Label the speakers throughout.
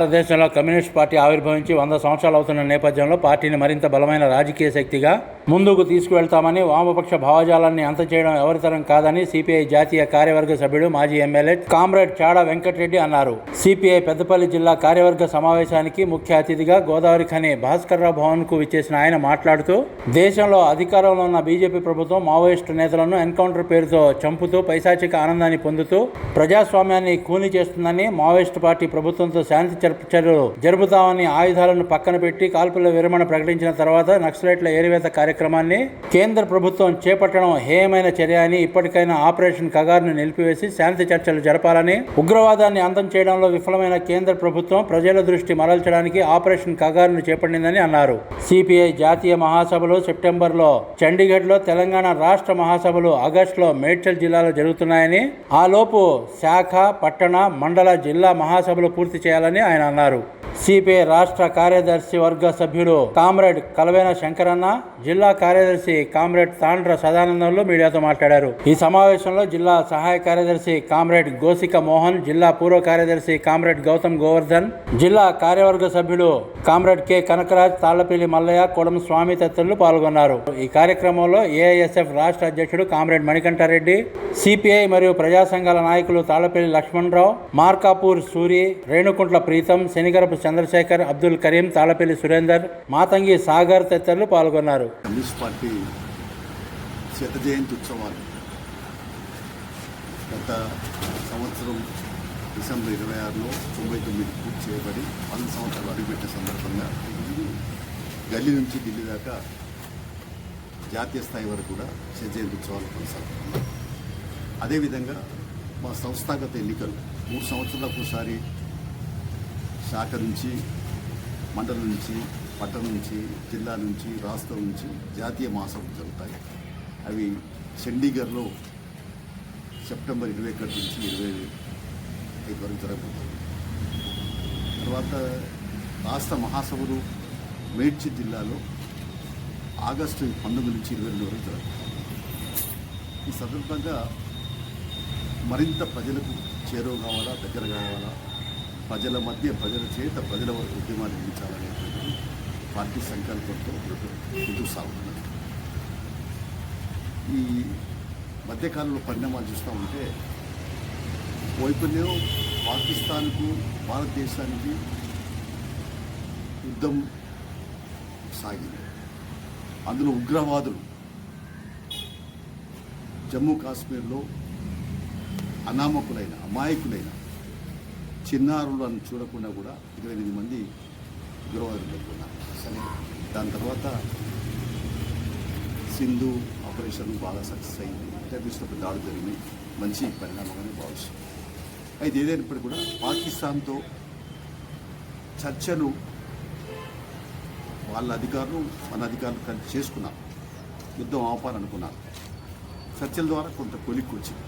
Speaker 1: భారతదేశంలో communist party ఆవిర్భవించి వంద సంవత్సరాలు అవుతున్న నేపథ్యంలో పార్టీని మరింత బలమైన రాజకీయ శక్తిగా ముందుకు తీసుకువెళ్తామని వామపక్ష భావజాలాన్ని అంత చేయడం ఎవరితరం కాదని సిపిఐ జాతీయ కార్యవర్గ సభ్యుడు మాజీ ఎమ్మెల్యే కామ్రేడ్ చాడ వెంకటరెడ్డి అన్నారు. సిపిఐ పెద్దపల్లి జిల్లా కార్యవర్గ సమావేశానికి ముఖ్య అతిథిగా గోదావరి ఖని భాస్కర్రావు భవన్కు విచ్చేసిన ఆయన మాట్లాడుతూ దేశంలో అధికారంలో ఉన్న బీజేపీ ప్రభుత్వం మావోయిస్టు నేతలను ఎన్కౌంటర్ పేరుతో చంపుతూ పైశాచిక ఆనందాన్ని పొందుతూ ప్రజాస్వామ్యాన్ని కూని చేస్తుందని మావోయిస్టు పార్టీ ప్రభుత్వంతో శాంతి చర్యలు జరుపుతామని ఆయుధాలను పక్కన పెట్టి కాల్పుల విరమణ ప్రకటించిన తర్వాత నక్సలైట్ల ఏరివేత కార్యక్రమాన్ని కేంద్ర ప్రభుత్వం చేపట్టడం హేయమైన చర్య అని ఇప్పటికైనా ఆపరేషన్ కగార్ను నిలిపివేసి శాంతి చర్చలు జరపాలని ఉగ్రవాదాన్ని అంతం చేయడంలో విఫలమైన కేంద్ర ప్రభుత్వం ప్రజల దృష్టి మరల్చడానికి ఆపరేషన్ కగార్ను చేపట్టిందని అన్నారు. సిపిఐ జాతీయ మహాసభలు సెప్టెంబర్లో చండీగఢ్లో తెలంగాణ రాష్ట్ర మహాసభలు ఆగస్టులో మేడ్చల్ జిల్లాలో జరుగుతున్నాయని ఆ లోపు శాఖ పట్టణ మండల జిల్లా మహాసభలు పూర్తి చేయాలని ఆయన అన్నారు సిపిఐ రాష్ట్ర కార్యదర్శి వర్గ సభ్యుడు కామ్రేడ్ కలవేన శంకరన్న జిల్లా కార్యదర్శి కామ్రేడ్ తాండ్ర సదానందంలో మీడియాతో మాట్లాడారు. ఈ సమావేశంలో జిల్లా సహాయ కార్యదర్శి కామ్రేడ్ గోసిక మోహన్ జిల్లా పూర్వ కార్యదర్శి కామ్రేడ్ గౌతమ్ గోవర్ధన్ జిల్లా కార్యవర్గ సభ్యుడు కామ్రేడ్ కె. కనకరాజ్ తాళ్ళపల్లి మల్లయ్య కొడం స్వామి తదితరులు పాల్గొన్నారు. ఈ కార్యక్రమంలో ఏఐఎస్ఎఫ్ రాష్ట్ర అధ్యక్షుడు కామ్రేడ్ మణికంఠారెడ్డి సిపిఐ మరియు ప్రజా సంఘాల నాయకులు తాళ్ళపల్లి లక్ష్మణరావు మార్కాపూర్ సూరి రేణుకుంట్ల ప్రీతం శనిగరపు చంద్రశేఖర్ అబ్దుల్ కరీం తాళపల్లి సురేందర్ మాతంగి సాగర్ తదితరులు పాల్గొన్నారు.
Speaker 2: కమ్యూనిస్ట్ పార్టీ శత జయంతి ఉత్సవాలు గత సంవత్సరం డిసెంబర్ ఇరవై ఆరులో తొంభై తొమ్మిది పూర్తి చేయబడి వంద సంవత్సరాలు అడుగుపెట్టిన సందర్భంగా గల్లీ నుంచి ఢిల్లీ దాకా జాతీయ స్థాయి వరకు కూడా శత జయంతి ఉత్సవాలు కొనసాగుతున్నాయి. అదేవిధంగా మా సంస్థాగత ఎన్నికలు మూడు సంవత్సరాలకు ఒకసారి శాఖ నుంచి మండలం నుంచి పట్టణం నుంచి జిల్లా నుంచి రాష్ట్రం నుంచి జాతీయ మహాసభలు జరుగుతాయి. అవి చండీగఢ్లో సెప్టెంబర్ ఇరవై ఒకటి నుంచి ఇరవై ఐదు వరకు జరగబోతుంది తర్వాత రాష్ట్ర మహాసభలు మేడ్చి జిల్లాలో ఆగస్టు పంతొమ్మిది నుంచి ఇరవై రెండు వరకు జరుగుతాయి ఈ సందర్భంగా మరింత ప్రజలకు చేరువ కావాలా దగ్గర కావాలా? ప్రజల మధ్య ప్రజల చేత ప్రజల వరకు ఉద్యమాలు నిర్మించాలనేటువంటి పార్టీ సంకల్పంతో ముందుకు సాగుతున్నది. ఈ మధ్యకాలంలో పరిణామాలు చూస్తూ ఉంటే వైపుల్యం పాకిస్తాన్కు భారతదేశానికి యుద్ధం సాగింది. అందులో ఉగ్రవాదులు జమ్మూ కాశ్మీర్లో అనామకులైన అమాయకులైన చిన్నారులను చూడకుండా కూడా ఇరవై ఎనిమిది మంది ఉగ్రవాదులు పెట్టుకున్నారు సరే దాని తర్వాత సింధు ఆపరేషన్ బాగా సక్సెస్ అయింది. టెర్రరిస్టులపై దాడి జరిగింది. మంచి పరిణామంగానే భావిస్తుంది అయితే ఏదైనప్పటికీ కూడా పాకిస్తాన్తో చర్చలు వాళ్ళ అధికారులు మన అధికారులు కలిసి చేసుకున్నారు యుద్ధం ఆపాలనుకున్నారు చర్చల ద్వారా కొంత కొలిక్కి వచ్చింది.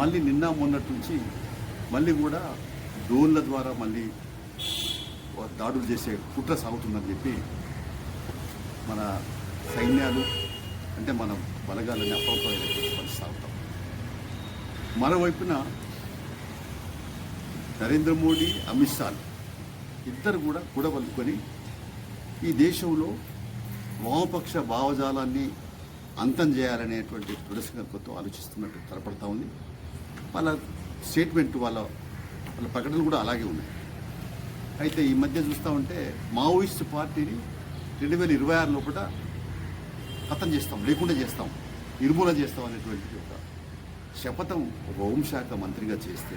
Speaker 2: మళ్ళీ నిన్న మొన్నటి నుంచి మళ్ళీ కూడా డ్రోన్ల ద్వారా మళ్ళీ దాడులు చేసే కుట్ర సాగుతుందని చెప్పి మన సైన్యాలు అంటే మన బలగాలని అప్రమత్తమైనటువంటి పరిస్థితి సాగుతాం మరోవైపున నరేంద్ర మోడీ అమిత్ షా ఇద్దరు కూడా కూడబలుకొని ఈ దేశంలో వామపక్ష భావజాలాన్ని అంతం చేయాలనేటువంటి దృఢసంకల్పంతో ఆలోచిస్తున్నట్టు కనపడతా ఉంది. వాళ్ళ స్టేట్మెంట్ వాళ్ళ వాళ్ళ ప్రకటనలు కూడా అలాగే ఉన్నాయి. అయితే ఈ మధ్య చూస్తూ ఉంటే మావోయిస్ట్ పార్టీని రెండు వేల ఇరవై ఆరు లోపల ఖతం చేస్తాం లేకుండా చేస్తాం నిర్మూలన చేస్తాం అనేటువంటి ఒక శపథం ఒక హోంశాఖ మంత్రిగా చేస్తే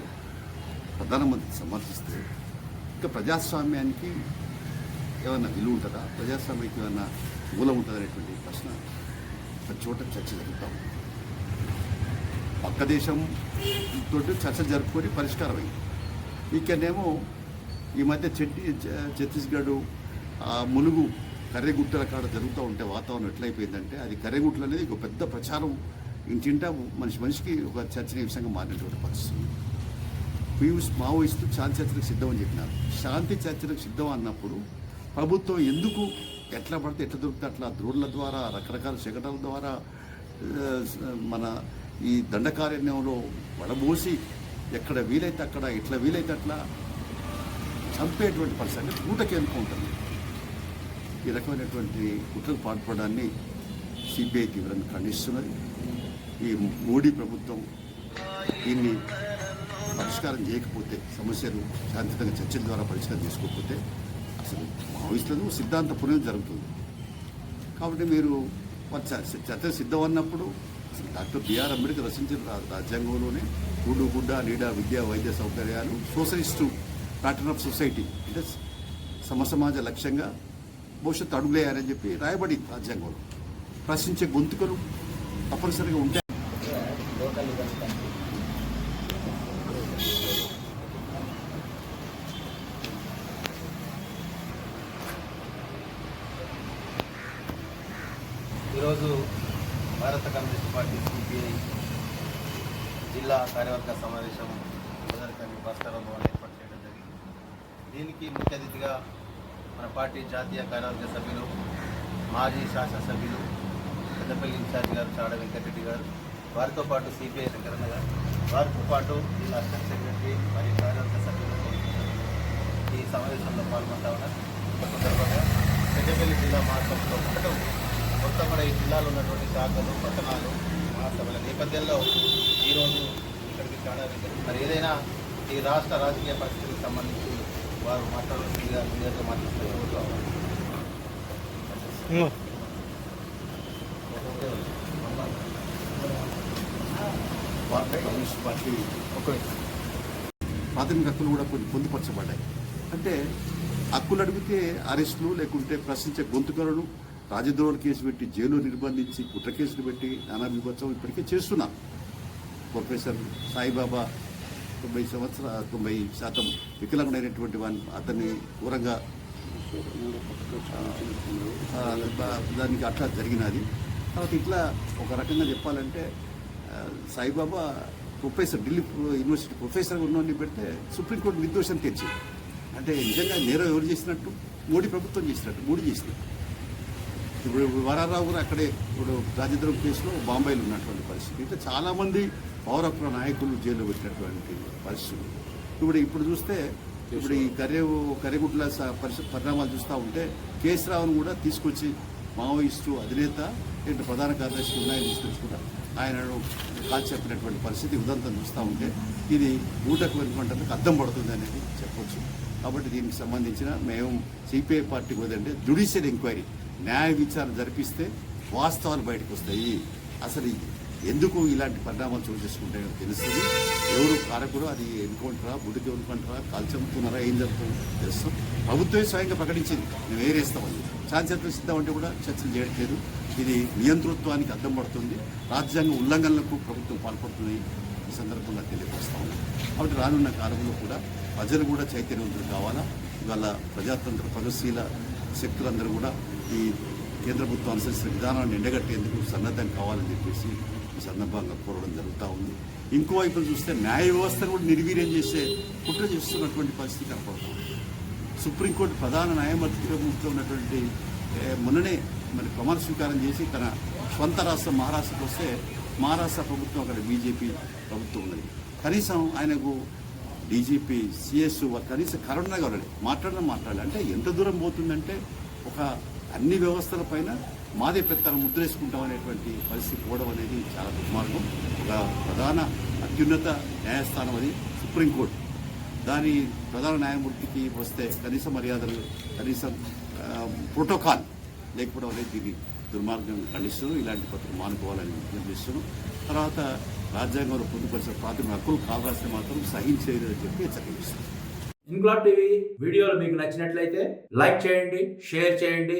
Speaker 2: ప్రధానమంత్రి సమర్థిస్తే ఇంకా ప్రజాస్వామ్యానికి ఏమన్నా విలువ ఉంటుందా? ప్రజాస్వామ్యానికి ఏమైనా మూలం ఉంటుందా అనేటువంటి ప్రశ్న ప్రతి చోట చర్చ జరుగుతాం పక్క దేశం తోటి చర్చ జరుపుకొని పరిష్కారం అయింది ఇక్కడనేమో ఈ మధ్య చెట్టి ఛత్తీస్గఢ్ ఆ ములుగు కర్రెగుట్టల కాడ జరుగుతూ ఉంటే వాతావరణం ఎట్లయిపోయిందంటే అది కర్రెగుట్టలు అనేది ఒక పెద్ద ప్రచారం. ఇంటింటా మనిషి మనిషికి ఒక చర్చనీయాంశంగా మారినటువంటి పరిస్థితుంది పీయూష్ మావోయిస్టు శాంతి చర్చలకు సిద్ధం అని చెప్పినారు. శాంతి చర్చలకు సిద్ధం అన్నప్పుడు ప్రభుత్వం ఎందుకు ఎట్లా పడితే ఎట్లా దొరికితే అట్లా ద్రోళ్ళ ద్వారా రకరకాల శకటాల ద్వారా మన ఈ దండకారణ్యంలో వడబోసి ఎక్కడ వీలైతే అక్కడ ఎట్లా వీలైతే అట్లా చంపేటువంటి పరిస్థితి కూటకేందుకు ఉంటుంది? ఈ రకమైనటువంటి కుట్రకు పాల్పడడాన్ని సిబిఐ తీవ్రంగా ఖండిస్తున్నది. ఈ మోడీ ప్రభుత్వం దీన్ని పరిష్కారం చేయకపోతే సమస్యలు శాంతియుతంగా చర్చల ద్వారా పరిష్కారం చేసుకోకపోతే అసలు మావోయిస్టులకు సిద్ధాంత పునః జరుగుతుంది. కాబట్టి మీరు చర్చ సిద్ధం అన్నప్పుడు అసలు డాక్టర్ బిఆర్ అంబేద్కర్ రచించిన రాజ్యాంగంలోనే గుడ్డు గుడ్డ నీడ విద్య వైద్య సౌకర్యాలు సోషలిస్టు ప్యాటర్న్ ఆఫ్ సొసైటీ అంటే సమసమాజ లక్ష్యంగా భవిష్యత్తు అడుగులేయాలని చెప్పి రాయబడి రాజ్యాంగంలో. ప్రశ్నించే గొంతుకలు తప్పనిసరిగా ఉంటాయి.
Speaker 3: పార్టీ జిల్లా కార్యవర్గ సమావేశం మొదటికని భాస్కర ఏర్పాటు చేయడం జరిగింది. దీనికి ముఖ్య అతిథిగా మన పార్టీ జాతీయ కార్యవర్గ సభ్యులు మాజీ శాసనసభ్యులు పెద్దపల్లి ఇన్ఛార్జ్ గారు చాడ వెంకటరెడ్డి గారు వారితో పాటు సిపిఐ శంకరన్న గారు వారితో పాటు జిల్లా అసిస్టెంట్ సెక్రటరీ మరియు కార్యవర్గ సభ్యులు ఈ సమావేశంలో పాల్గొంటా ఉన్నారు. సందర్భంగా పెద్దపల్లి జిల్లా మార్గంలో ఉండటం మొత్తం కూడా ఈ జిల్లాలో ఉన్నటువంటి శాఖలు పట్టణాలు మహాసభల నేపథ్యంలో ఈరోజు ఇక్కడికి చాలా మరి ఏదైనా ఈ రాష్ట్ర రాజకీయ పరిస్థితికి సంబంధించి వారు మాట్లాడాల్సిందిగా మీడియాతో మాట్లాడుతూ
Speaker 2: పార్టీ కమ్యూనిస్ట్ పార్టీ ప్రాథమిక హక్కులు కూడా కొన్ని పొందుపరచబడ్డాయి. అంటే హక్కులు అడిగితే అరెస్టులు లేకుంటే ప్రశ్నించే గొంతుకలను రాజద్రోహుల కేసు పెట్టి జైలు నిర్బంధించి కుట్ర కేసులు పెట్టి నానా విభత్సం ఇప్పటికే చేస్తున్నాం. ప్రొఫెసర్ సాయిబాబా తొంభై సంవత్సర తొంభై శాతం వికలాంగుడైనటువంటి వాడిని అతన్ని ఘోరంగా దానికి అట్లా జరిగినది. తర్వాత ఇట్లా ఒక రకంగా చెప్పాలంటే Saibaba professor Delhi university professor ఉన్నోడిని పెడితే సుప్రీంకోర్టు నిర్దోషం తెచ్చింది. అంటే నిజంగా నేరం ఎవరు చేసినట్టు? మోడీ ప్రభుత్వం చేసినట్టు మోడీ చేసినట్టు. ఇప్పుడు వరారావు కూడా అక్కడే ఇప్పుడు రాజేంద్రం కేసులో బాంబేలో ఉన్నటువంటి పరిస్థితి. ఇట్లా చాలామంది పౌరత్వ నాయకులు జైల్లో పెట్టినటువంటి పరిస్థితులు ఇప్పుడు ఇప్పుడు చూస్తే ఇప్పుడు ఈ కరేవు కర్రెగుట్ల స- పరిస్థితి పరిణామాలు చూస్తూ ఉంటే కేసీరావును కూడా తీసుకొచ్చి మావోయిస్టు అధినేత ఏంటి ప్రధాన కార్యదర్శి ఉన్నాయని తీసుకొచ్చుకుంటా. ఆయనను కాల్చి చెప్పినటువంటి పరిస్థితి ఉదంతం చూస్తూ ఉంటే ఇది ఊటకు వెనుకుంటకు అర్థం పడుతుంది అనేది చెప్పొచ్చు. కాబట్టి దీనికి సంబంధించిన మేము సిపిఐ పార్టీకి వదంటే జ్యుడిషియల్ ఎంక్వైరీ న్యాయ విచారణ జరిపిస్తే వాస్తవాలు బయటకు వస్తాయి. అసలు ఎందుకు ఇలాంటి పరిణామాలు చోటు చేసుకుంటాయో తెలుస్తుంది. ఎవరు కారకుడు అది ఎన్నుకుంటారా బుడికి ఎన్నుకుంటారా కాల్చమ్ముతున్నారా ఏం జరుగుతుందో తెలుస్తాం ప్రభుత్వమే స్వయంగా ప్రకటించింది. మేము ఏరేస్తామని శాంతియుత సిద్ధం అంటే కూడా చర్చలు చేయట్లేదు. ఇది నియంతృత్వానికి అద్దం పడుతుంది. రాజ్యాంగ ఉల్లంఘనలకు ప్రభుత్వం పాల్పడుతుంది ఈ సందర్భంగా తెలియపరుస్తాము కాబట్టి రానున్న కాలంలో కూడా ప్రజలు కూడా చైతన్యవంతులు కావాలా? ఇవాళ ప్రజాతంత్ర ప్రగతిశీల శక్తులందరూ కూడా ఈ కేంద్ర ప్రభుత్వం అనుసరిస్తున్న విధానాన్ని ఎండగట్టేందుకు సన్నద్ధం కావాలని చెప్పేసి ఈ సందర్భంగా కోరడం జరుగుతూ ఉంది. ఇంకోవైపు చూస్తే న్యాయ వ్యవస్థను కూడా నిర్వీర్యం చేసే కుట్ర చేస్తున్నటువంటి పరిస్థితి కనపడుతుంది సుప్రీంకోర్టు ప్రధాన న్యాయమూర్తిగా మూర్తిగా ఉన్నటువంటి మొన్ననే మరి ప్రమాణ స్వీకారం చేసి తన స్వంత రాష్ట్రం మహారాష్ట్రకు వస్తే మహారాష్ట్ర ప్రభుత్వం అక్కడ బీజేపీ ప్రభుత్వం ఉన్నది. కనీసం ఆయనకు డీజీపీ సిఎస్ కనీసం కరోనా కావాలి మాట్లాడడం మాట్లాడాలి. అంటే ఎంత దూరం పోతుందంటే ఒక అన్ని వ్యవస్థల పైన మాదే పెత్తనం ముద్రేసుకుంటాం అనేటువంటి పరిస్థితి పోవడం అనేది చాలా దుర్మార్గం. ఒక ప్రధాన అత్యున్నత న్యాయస్థానం అది సుప్రీంకోర్టు. దాని ప్రధాన న్యాయమూర్తికి వస్తే కనీస మర్యాదలు కనీసం ప్రోటోకాల్ లేకపోవడం అనేది దీన్ని దుర్మార్గం ఖండిస్తున్నాం ఇలాంటి పత్రం మానుకోవాలని నిర్ణయిస్తున్నాం తర్వాత రాజ్యాంగంలో పొందుపరిచిన ప్రాథమిక హక్కులు కావాల్సిన మాత్రం సహించేది అని చెప్పి హెచ్చరిస్తున్నాం
Speaker 1: ఇంక్లాబ్ టీవీ వీడియోలు మీకు నచ్చినట్లయితే లైక్ చేయండి షేర్ చేయండి.